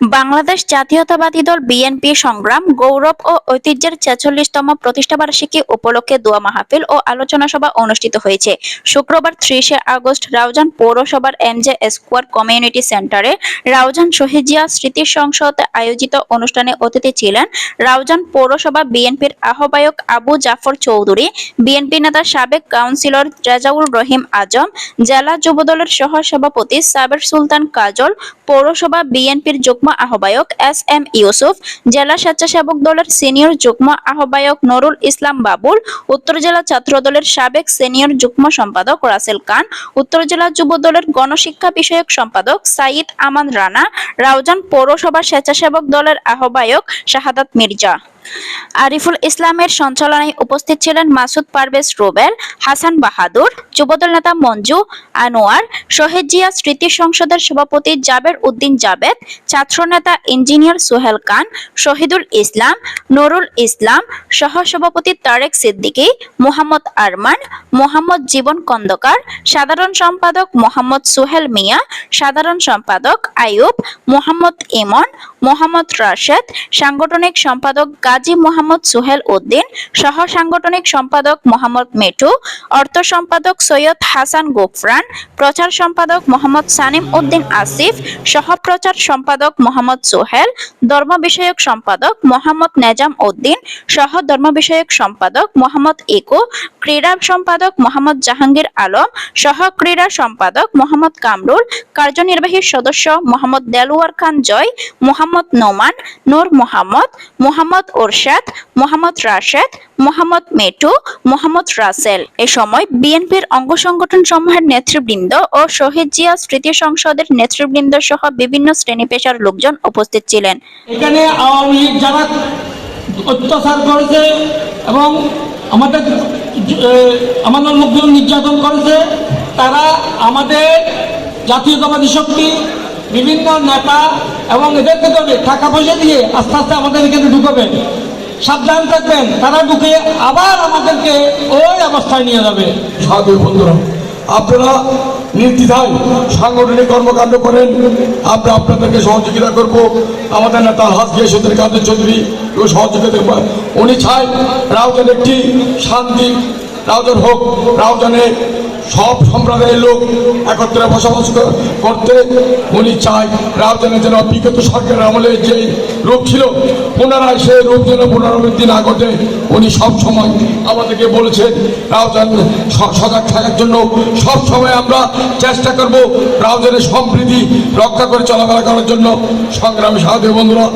বাংলাদেশ জাতীয়তাবাদী দল বিএনপি সংগ্রাম, গৌরব ও ঐতিহ্যের ছেচল্লিশতম প্রতিষ্ঠাবার্ষিকী উপলক্ষে দোয়া মাহফিল ও আলোচনা সভা অনুষ্ঠিত হয়েছে। শুক্রবার ত্রিশে আগস্ট রাউজান পৌরসভার এমজে স্কোয়ার কমিউনিটি সেন্টারে রাউজান শহীদিয়া স্মৃতি সংসদ আয়োজিত অনুষ্ঠানে অতিথি ছিলেন রাউজান পৌরসভা বিএনপির আহ্বায়ক আবু জাফর চৌধুরী, বিএনপি নেতা সাবেক কাউন্সিলর রেজাউল রহিম আজম, জেলা যুবদলের সহ সভাপতি সাবের সুলতান কাজল, পৌরসভা বিএনপির যুগ্ম আহ্বায়ক এস এম ইউসুফ, জেলা স্বেচ্ছাসেবক দলের সিনিয়র যুগ্ম আহ্বায়ক নুরুল ইসলাম বাবুল, উত্তর জেলা ছাত্র দলের সাবেক সিনিয়র যুগ্ম সম্পাদক রাসেল খান, উত্তর জেলা যুব দলের গণশিক্ষা বিষয়ক সম্পাদক সাইদ আমান রানা, রাউজান পৌরসভা স্বেচ্ছাসেবক দলের আহ্বায়ক শাহাদাত মির্জা। আরিফুল ইসলামের সঞ্চালনায় উপস্থিত ছিলেন মাসুদ পারভেজ রুবেল, হাসান বাহাদুর, যুবদল নেতা মঞ্জু আনোয়ার, শহীদ জিয়া স্মৃতি সংসদের সভাপতি জাবের উদ্দিন জাবেদ ছাত্রনেতা ইঞ্জিনিয়ার সোহেল খান, শহীদুল ইসলাম, নুরুল ইসলাম সহ সভাপতি তারেক সিদ্দিকী, মোহাম্মদ আরমান, মোহাম্মদ জীবন কন্দকার, সাধারণ সম্পাদক মোহাম্মদ সোহেল মিয়া, সাধারণ সম্পাদক আইয়ুব, মোহাম্মদ ইমন মোহাম্মদ রাশেদ, সাংগঠনিক সম্পাদক গাজী মোহাম্মদ সোহেল উদ্দিন, সহ সাংগঠনিক সম্পাদক মোহাম্মদ মেটু অর্থ সম্পাদক সৈয়দ হাসান গোফরান, প্রচার সম্পাদক মোহাম্মদ সানিম উদ্দিন আসিফ, সহ প্রচার সম্পাদক মোহাম্মদ সোহেল, ধর্ম বিষয়ক সম্পাদক মোহাম্মদ নেজাম উদ্দিন, সহ ধর্ম বিষয়ক সম্পাদক মোহাম্মদ ইকু, ক্রীড়া সম্পাদক মোহাম্মদ জাহাঙ্গীর আলম, সহ ক্রীড়া সম্পাদক মোহাম্মদ কামরুল, কার্যনির্বাহী সদস্য মোহাম্মদ দেলওয়ার খান জয়, মোহাম্মদ নোমান, নূর মোহাম্মদ মোহাম্মদ ওরশাদ, মোহাম্মদ রাশেদ, মোহাম্মদ মেটু, মোহাম্মদ রাসেল। এ সময় বিএনপির অঙ্গ সংগঠন সমূহের নেতৃবৃন্দ ও শহীদ জিয়া স্মৃতি সংসদের নেতৃবৃন্দ সহ বিভিন্ন শ্রেণি পেশার লোকজন উপস্থিত ছিলেন। এখানে আওয়ামী লীগ যারা অত্যাচার করেছে এবং আমাদের আমাদের লোকজন নির্যাতন করেছে, তারা আমাদের জাতীয়তাবাদী শক্তি বিভিন্ন নেতা এবং এদেরকে ধরে টাকা পয়সা দিয়ে আস্তে আস্তে আমাদের এখানে ঢুকাবে সাবধান থাকবেন, তারা ঢুকে আবার আমাদেরকে ওই অবস্থায় নিয়ে যাবে। সাধু বন্ধুরা, আপনারা নির্দ্বিধায় সাংগঠনিক কর্মকাণ্ড করেন। আমরা আপনাদেরকে সহযোগিতা করব। আমাদের নেতা হাত গিয়েসুদ্দিন কাদের চৌধুরী সহযোগিতা। উনি চাই রাউজান একটি শান্তি রাউজান হোক রাউজানে সব সম্প্রদায়ের লোক একত্রে বসবাস করতে। উনি চাই রাউজানে যেন বিগত সরকারের আমলে যে রূপ ছিল, পুনরায় সেই রূপ যেন পুনরাবৃত্তি না ঘটে। উনি সব সময় আমাদেরকে বলেছেন স- সজাগ থাকার জন্য সব সময় আমরা চেষ্টা করব রাউজানের সম্প্রীতি রক্ষা করে চলাফেরা করার জন্য। সংগ্রামী সাহায্য বন্ধুরা